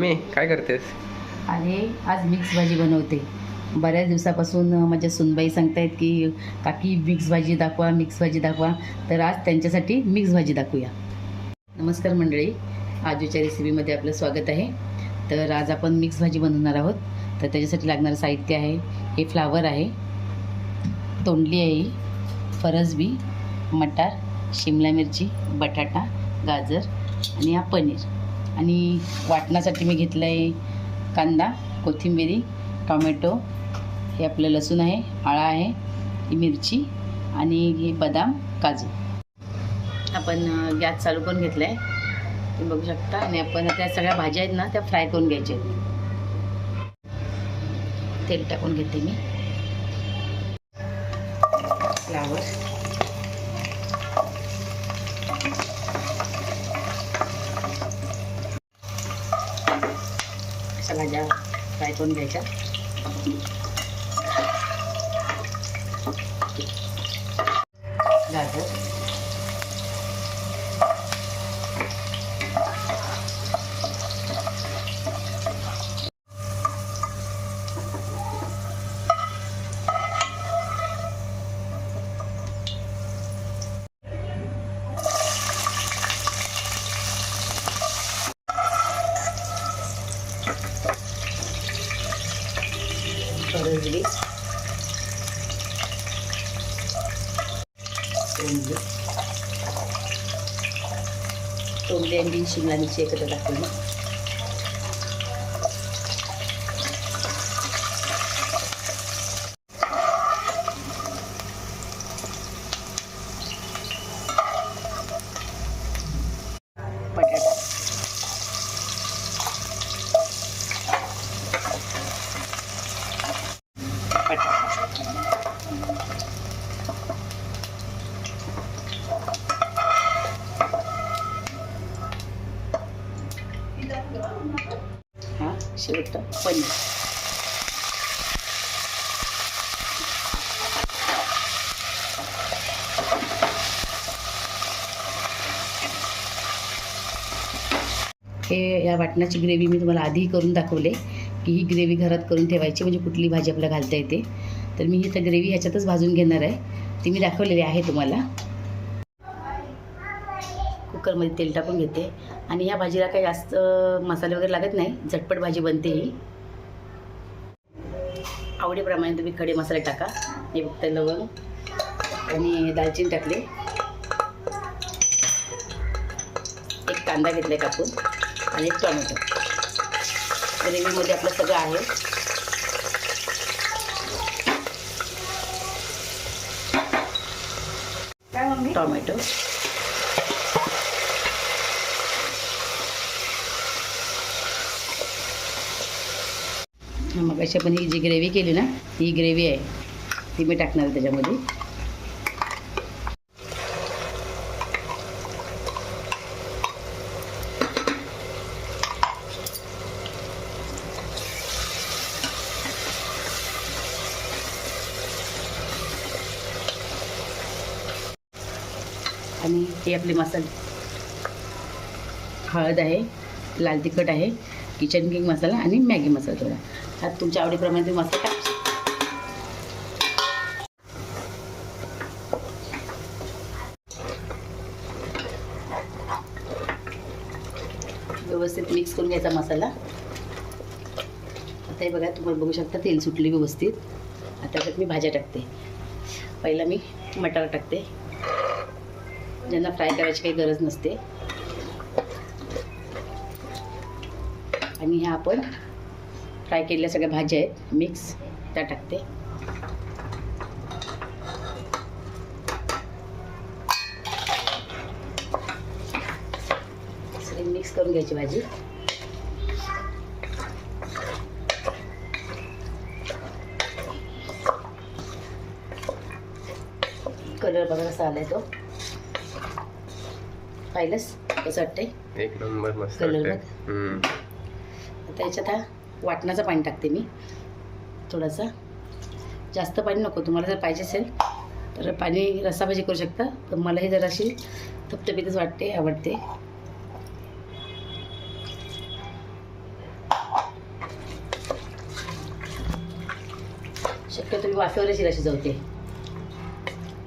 मी काय करतेस? आणि आज मिक्स भाजी बनवते. बऱ्याच दिवसापासून माझ्या सुनबाई सांगतायत की काकी मिक्स भाजी दाखवा मिक्स भाजी दाखवा. तर आज त्यांच्यासाठी मिक्स भाजी दाखवूया. नमस्कार मंडळी. आजूच्या रेसिपीमध्ये आपलं स्वागत आहे. तर आज आपण मिक्स भाजी बनवणार आहोत. तर त्याच्यासाठी लागणारं साहित्य आहे. हे फ्लावर आहे. तोंडली आहे फरसबी मटार शिमला मिरची बटाटा गाजर आणि हा पनीर. आणि वाटण्यासाठी मी घेतलं आहे कांदा कोथिंबिरी टॉमॅटो. हे आपलं लसूण आहे आळा आहे ही मिरची आणि हे बदाम काजू. आपण गॅस चालू करून घेतला आहे तुम्ही बघू शकता. आणि आपण त्या सगळ्या भाज्या आहेत ना त्या फ्राय करून घ्यायच्या आहेत. तेल टाकून घेते मी. फ्लावर अशा भाज्या फ्राय करून घ्यायच्या. गाजर. करंजली तोंडली तोंडली आणि शिमला मिरची एकत्र टाकली बटाटा बटाटा हा शेवट पनीर हे या वाटणाची ग्रेव्ही मी तुम्हाला आधी करून दाखवले की ही ग्रेव्ही घरात करून ठेवायची म्हणजे कुठली भाजी आपल्याला घालता येते. तर मी ही तर ग्रेव्ही ह्याच्यातच भाजून घेणार आहे. ती मी दाखवलेली आहे तुम्हाला. कुकरमध्ये तेल टाकून घेते. आणि ह्या भाजीला काही जास्त मसाले वगैरे लागत नाही. झटपट भाजी बनते ही. आवडीप्रमाणे तुम्ही खडे मसाले टाका. हे फक्त लवंग आणि दालचिनी टाकले. एक कांदा घेतला कापून आणि एक टोमॅटो. ग्रेव्हीमध्ये आपलं सगळं आहे. टोमॅटो. मग अशी आपण ही जी ग्रेव्ही केली ना ही ग्रेव्ही आहे. ती मी टाकणार आहे त्याच्यामध्ये. आणि हे आपले मसाले. हळद आहे लाल तिखट आहे. किचन किंग मसाला आणि मॅगी मसाला थोडा. हा तुमच्या आवडीप्रमाणे तुम्ही मसाला टाकू. शकता. व्यवस्थित मिक्स करून घ्यायचा मसाला. आता हे बघा तुम्हाला बघू शकता तेल सुटले व्यवस्थित. आता त्यात मी भाज्या टाकते. पहिला मी मटार टाकते. ज्यांना फ्राय करायची काही गरज नसते. आणि ह्या आपण फ्राय केलेल्या सगळ्या भाज्या आहेत. मिक्स त्या टाकते. सगळी मिक्स करून घ्यायची भाजी. कलर बघा कसा आलाय तो. पाहिलंस? कसं वाटतंय? एक नंबर मस्त Colour वाटतंय. त्याच्यात हा वाटणाचं पाणी टाकते मी. थोडासा. जास्त पाणी नको तुम्हाला जर पाहिजे असेल तर पाणी रसाभाजी करू शकता तर मलाही जराशी थपथपीतच वाटते आवडते. शक्यतो मी वाफेवरच रशी जाऊते.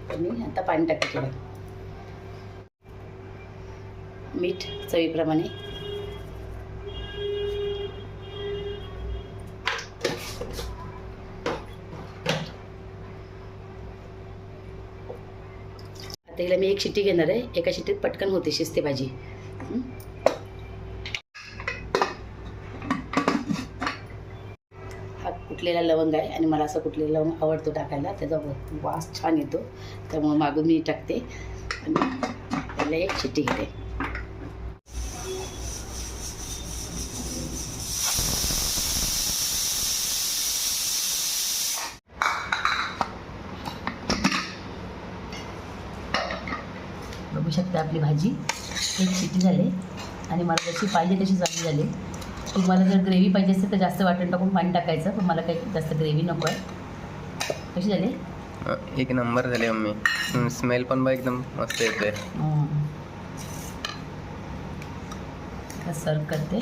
तर मी आता पाणी टाकते. थोडं मीठ चवीप्रमाणे. आता हिला मी एक शिट्टी घेणार आहे. एका शिट्टीत पटकन होते शिजते भाजी हा कुठलेला लवंग आहे आणि मला असं कुठलेला लवंग आवडतो टाकायला त्याचा वास छान येतो. त्यामुळं मागून मी टाकते आणि त्याला एक शिट्टी घेते. बघू शकता आपली भाजी. एक शिट्टी झाली. आणि मला जशी पाहिजे तशी चांगली झाली. तुम्हाला जर ग्रेव्ही पाहिजे असेल तर जास्त वाटण टाकून पाणी टाकायचं पण मला काही जास्त ग्रेव्ही नको आहे. कशी झाली? एक नंबर झाले मम्मी. स्मेल पण बघ एकदम मस्त येते सर्व करते.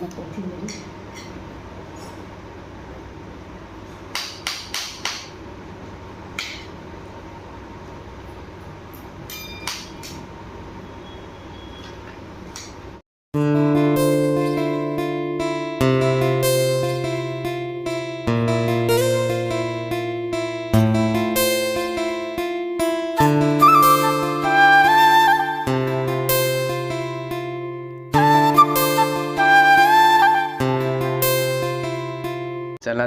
वाला कोथिंबीर चला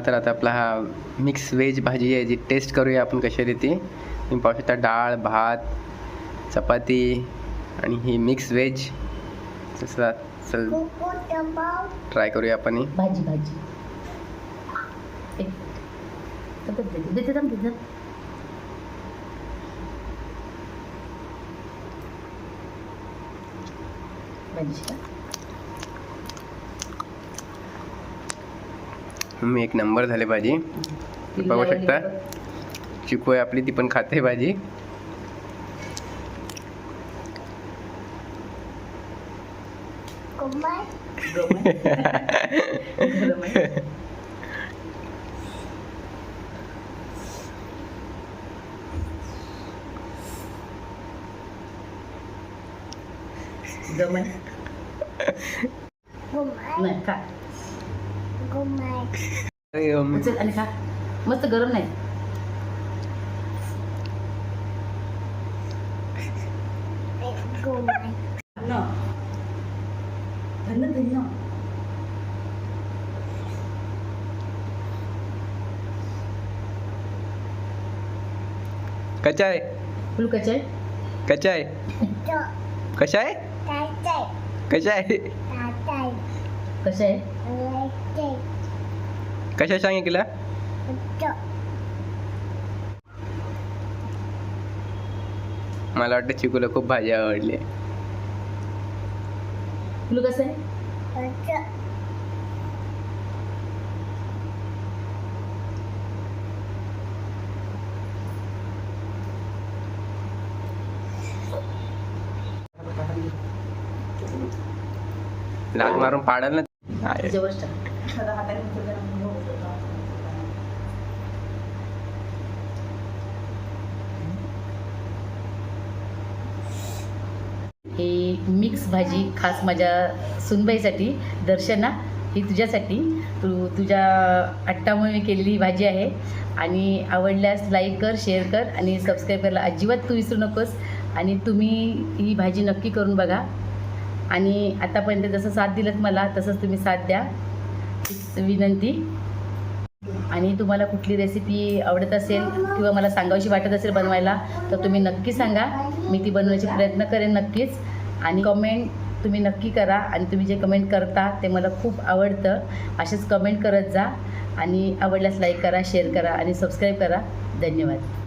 तर आता आपला हा मिक्स व्हेज भाजी आहे जी टेस्ट करूया आपण कशी आहे ती. तुम्ही पाहू शकता डाळ भात चपाती आणि ही मिक्स व्हेज चला चल ट्राय करूया आपण ही. भाजी भाजी. भाजी मी एक नंबर झाले भाजी. बघू शकता. चिकू आहे आपली ती पण खाते भाजी. गरम आहे? नाही खा अरे मम्मी चल आणि खा मस्त गरम नाही धन्न धन्न धन्न कचा आहे फुल कच्चा आहे कचा आहे कशा आहे कशा आहे कशा आहे कशा सांगितलं मला वाटतं चिकूला खूप भाजी आवडली. कसं आहे? लाग मारून पाडाल ना आहे. त्याच्यावरच टाक ही मिक्स भाजी खास माझ्या सुनबाईसाठी दर्शना ही तुझ्यासाठी. तू तुझ्या आट्टामुळे मी केलेली भाजी आहे. आणि आवडल्यास लाईक कर शेअर कर आणि सबस्क्राईब करायला अजिबात तू विसरू नकोस. आणि तुम्ही ही भाजी नक्की करून बघा. आणि आतापर्यंत जसं साथ दिलं मला तसंच तुम्ही साथ द्या. विनंती. आणि तुम्हाला कुठली रेसिपी आवडत असेल किंवा मला सांगावीशी वाटत असेल बनवायला तर तुम्ही नक्की सांगा. मी ती बनवण्याचे प्रयत्न करेन नक्कीच. आणि कमेंट तुम्ही नक्की करा आणि तुम्ही जे कमेंट करता ते मला खूप आवडतं. असेच कमेंट करत जा आणि आवडल्यास लाईक करा शेअर करा आणि सबस्क्राईब करा. धन्यवाद.